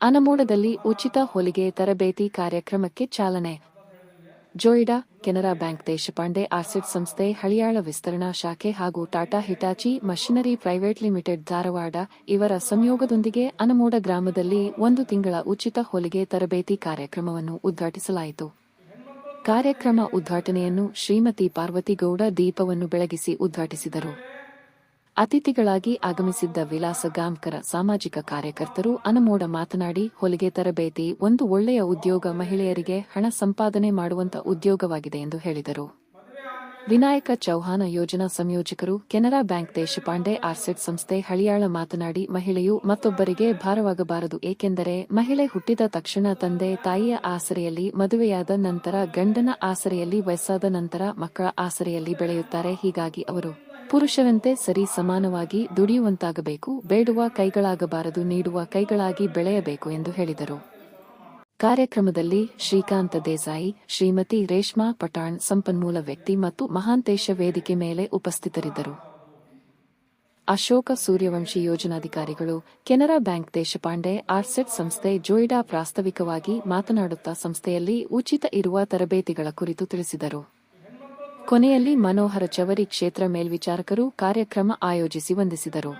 ಅನಮೋಡದಲ್ಲಿ ಉಚಿತ ಹೊಲಿಗೆ ತರಬೇತಿ ಕಾರ್ಯಕ್ರಮಕ್ಕೆ ಚಾಲನೆ. ಜೋಯಿಡಾ, ಕೆನರಾ ಬ್ಯಾಂಕ್ ದೇಶಪಾಂಡೆ ಆಸಿಡ್ ಸಂಸ್ಥೆ, ಹಳಿಯಾಳ ವಿಸ್ತರಣಾ ಶಾಖೆ ಹಾಗೂ Tata Hitachi machinery private limited Dharwad ಇವರ ಸಂಯೋಗದೊಂದಿಗೆ ಅನಮೋಡ ಗ್ರಾಮದಲ್ಲಿ ಒಂದು ತಿಂಗಳ ಉಚಿತ ಹೊಲಿಗೆ ತರಬೇತಿ ಕಾರ್ಯಕ್ರಮವನ್ನು ಉದ್ಘಾಟಿಸಲಾಯಿತು. ಕಾರ್ಯಕ್ರಮ ಉದ್ಘಾಟನೆಯನ್ನು ಶ್ರೀಮತಿ ಪಾರ್ವತಿಗೌಡ ದೀಪವನ್ನು ಬೆಳಗಿಸಿ ಉದ್ಘಾಟಿಸಿದರು. ಅತಿಥಿಗಳಾಗಿ ಆಗಮಿಸಿದ್ದ ವಿಲಾಸ ಗಾಮ್ಕರ ಸಾಮಾಜಿಕ ಕಾರ್ಯಕರ್ತರು ಅನಮೋಡ ಮಾತನಾಡಿ, ಹೊಲಿಗೆ ತರಬೇತಿ, ಒಂದು ಒಳ್ಳೆಯ ಉದ್ಯೋಗ ಮಹಿಳೆಯರಿಗೆ ಹಣ ಸಂಪಾದನೆ ಮಾಡುವಂತ ಉದ್ಯೋಗವಾಗಿದೆ ಎಂದು ಹೇಳಿದರು. ವಿನಾಯಕ ಚೌಹಾನ ಯೋಜನಾ ಸಂಯೋಜಕರು ಕೆನರಾ ಬ್ಯಾಂಕ್ ದೇಶಪಾಂಡೆ ಆರ್ಸೆಟ್ ಸಂಸ್ಥೆ ಹಳಿಯಾಳ ಮಾತನಾಡಿ, ಮಹಿಳೆಯು ಮತ್ತೊಬ್ಬರಿಗೆ ಭಾರವಾಗಬಾರದು, ಏಕೆಂದರೆ ಮಹಿಳೆ ಹುಟ್ಟಿದ ತಕ್ಷಣ ತಂದೆ ತಾಯಿಯ ಆಸರೆಯಲ್ಲಿ ಮದುವೆಯಾದ ನಂತರ ಗಂಡನ ಆಸರೆಯಲ್ಲಿ ವಯಸ್ಸಾದ ನಂತರ ಮಕ್ಕಳ ಆಸರೆಯಲ್ಲಿ ಬೆಳೆಯುತ್ತಾರೆ, ಹೀಗಾಗಿ ಅವರು ಪುರುಷರಂತೆ ಸರಿ ಸಮಾನವಾಗಿ ದುಡಿಯುವಂತಾಗಬೇಕು, ಬೇಡುವ ಕೈಗಳಾಗಬಾರದು, ನೀಡುವ ಕೈಗಳಾಗಿ ಬೆಳೆಯಬೇಕು ಎಂದು ಹೇಳಿದರು. ಕಾರ್ಯಕ್ರಮದಲ್ಲಿ ಶ್ರೀಕಾಂತ ದೇಸಾಯಿ, ಶ್ರೀಮತಿ ರೇಷ್ಮಾ ಪಟಾಣ್ ಸಂಪನ್ಮೂಲ ವ್ಯಕ್ತಿ ಮತ್ತು ಮಹಾಂತೇಶ ವೇದಿಕೆ ಮೇಲೆ ಉಪಸ್ಥಿತರಿದ್ದರು. ಅಶೋಕ ಸೂರ್ಯವಂಶಿ ಯೋಜನಾಧಿಕಾರಿಗಳು, ಕೆನರಾ ಬ್ಯಾಂಕ್ ದೇಶಪಾಂಡೆ, ಆರ್ಸೆಟ್ ಸಂಸ್ಥೆ ಜೋಯಿಡಾ ಪ್ರಾಸ್ತಾವಿಕವಾಗಿ ಮಾತನಾಡುತ್ತಾ ಸಂಸ್ಥೆಯಲ್ಲಿ ಉಚಿತ ಇರುವ ತರಬೇತಿಗಳ ಕುರಿತು ತಿಳಿಸಿದರು. ಕೊನೆಯಲ್ಲಿ ಮನೋಹರ ಚವರಿ ಕ್ಷೇತ್ರ ಮೇಲ್ವಿಚಾರಕರು ಕಾರ್ಯಕ್ರಮ ಆಯೋಜಿಸಿ ವಂದಿಸಿದರು.